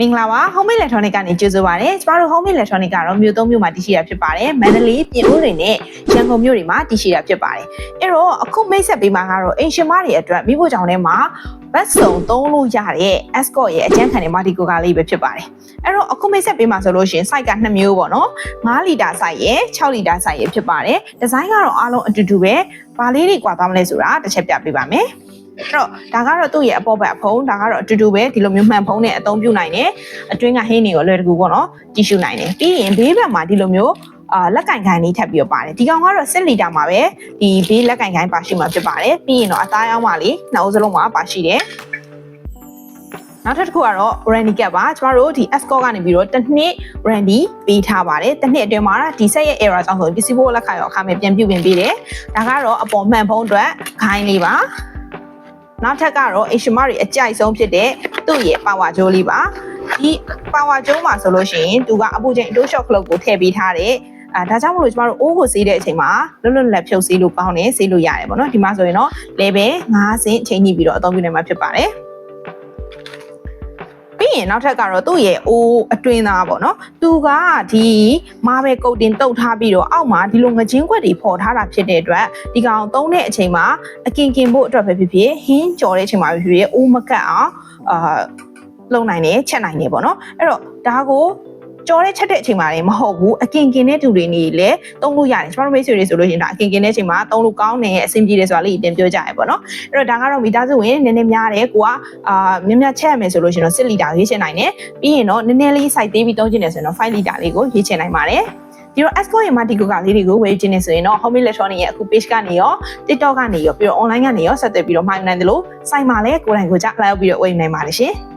မင်္ဂလာပါ Home Electronic ကနေကြိုဆိုပါရစေ။ကျမတို့ Home Electronic ကတော့မြို့သုံးမြို့မှာတည်ရှိတာဖြစ်ပါတယ်။မန္တလေးပြင်ဦးတွေနဲ့ရန်ကုန်မြို့တွေမှာတည်ရှိတာဖြစ်ပါတယ်။အဲ့တော့အခုမိတ်ဆက်ပေးမှာကတော့အင်ရှင်မတွေအတွက်မိဖို့ကြောင့်ထဲမှာဘတ်စုံသုံးလို့ရတဲ့ Escort ရဲ့အကျန်းခံတဲ့မာတီကိုကာလေးပဲဖြစ်ပါတယ်။အဲ့တော့အခုမိတ်ဆက်ပေးမှာဆိုလို့ရှိရင် site က2မျိုးပေါ့နော်။5လီတာ site ရဲ့6လီတာ site ရဲ့ဖြစ်ပါတယ်။ဒီဇိုင်းကတော့အားလုံးအတူတူပဲ။ဘာလေးတွေကွာသွားမလဲဆိုတာတစ်ချက်ပြပေးပါမယ်။ အဲ့တော့ဒါကတော့သူ့ရဲ့အပေါ်ဘက်အဖုံးဒါကတော့အတူတူပဲဒီလိုမျိုးမှန်ဖုံးနဲ့အသုံးပြုနိုင်တယ်အတွင်းကဟင်းတွေကိုလွယ်တကူပေါ့နော်ကြည့်ရှုနိုင်တယ်ပြီးရင်ဘေးဘက်မှာဒီလိုမျိုးအာလက်ကင်ခိုင်လေးထပ်ပြီးတော့ပါတယ်ဒီကောင်ကတော့7လီတာမှာပဲဒီဘေးလက်ကင်ခိုင်ပါရှိမှာဖြစ်ပါတယ်ပြီးရင်တော့အသားရောင်းပါလေးနှစ်အုပ်စလုံးမှာပါရှိတယ်နောက်ထပ်တစ်ခုကတော့ Randy Cap ပါကျမတို့ဒီ Escort ကနေပြီးတော့တစ်နှစ် Randy ပေးထားပါတယ်တစ်နှစ်အတွင်းမှာဒီ set ရဲ့ error ကြောင့်ဆိုပစ္စည်းဖို့လက်ခါရောအခါမဲ့ပြန်ပြုတ်ပြင်ပေးတယ်ဒါကတော့အပေါ်မှန်ဖုံးအတွက်ခိုင်းလေးပါ နောက်ထပ်ကတော့အရှင်မတွေအကြိုက်ဆုံးဖြစ်တဲ့သူ့ရဲ့ power ကြိုးလေးပါဒီ power ကြိုးမှာဆိုလို့ရှိရင်သူကအပူချိန် door shock clock ကိုထည့်ပေးထားတဲ့အာဒါကြောင့်မလို့ကျမတို့အိုးကိုစေးတဲ့အချိန်မှာလွတ်လွတ်လပ်ဖြုတ်စေးလို့ကောင်းတယ်စေးလို့ရတယ်ပေါ့နော်ဒီမှာဆိုရင်တော့ level 5ဆင့်ချိန်ညှိပြီးတော့အသုံးပြုနိုင်မှာဖြစ်ပါတယ်ပြီး ရင်နောက်ထပ်ကတော့သူ့ရဲ့အိုးအတွင်းသားပေါ့နော်သူကဒီမာဘယ်ကုတ်တင်တုတ်ထားပြီးတော့အောက်မှာဒီလိုငချင်းခွက်တွေပေါ်ထားတာဖြစ်တဲ့အတွက်ဒီကောင်သုံးတဲ့အချိန်မှာအကင်ကင်ဖို့အတွက်ပဲဖြစ်ဖြစ်ဟင်းကြော်တဲ့အချိန်မှာပဲဖြစ်ဖြစ်အိုးမကတ်အောင်အာလုံနိုင်တယ်ချက်နိုင်တယ်ပေါ့နော်အဲ့တော့ဒါကို ကြော်တဲ့ချက်တဲ့အချိန်မှာလည်းမဟုတ်ဘူးအကင်ကင်တဲ့သူတွေနေလည်းသုံးလို့ရတယ်ကျွန်တော်တို့မိတ်ဆွေတွေဆိုလို့ရှိရင်ဒါအကင်ကင်တဲ့အချိန်မှာသုံးလို့ကောင်းတယ်အဆင်ပြေတယ်ဆိုတာလေးအတင်ပြောကြရပေါ့နော်အဲ့တော့ဒါကတော့မိသားစုဝင်နည်းနည်းများတယ်ကိုကအာမြင်မြချက်ရမယ်ဆိုလို့ရှိရင်တော့6လီတာရေးချင်နိုင်တယ်ပြီးရင်တော့နည်းနည်းလေးစိုက်သေးပြီးသုံးချင်တယ်ဆိုရင်တော့5လီတာလေးကိုရေးချင်နိုင်ပါတယ်ဒီတော့ Esco ရဲ့ Marti Coca လေးတွေကိုဝယ်ချင်နေဆိုရင်တော့ Home Electronic ရဲ့အခု page ကနေရော TikTok ကနေရောပြီးတော့ online ကနေရောဆက်သွယ်ပြီးတော့မှာယူနိုင်တယ်လို့ site မှာလည်းကိုယ်တိုင်ကိုယ်ကြ live ပြီးတော့ဝယ်ယူနိုင်ပါတယ်ရှင်။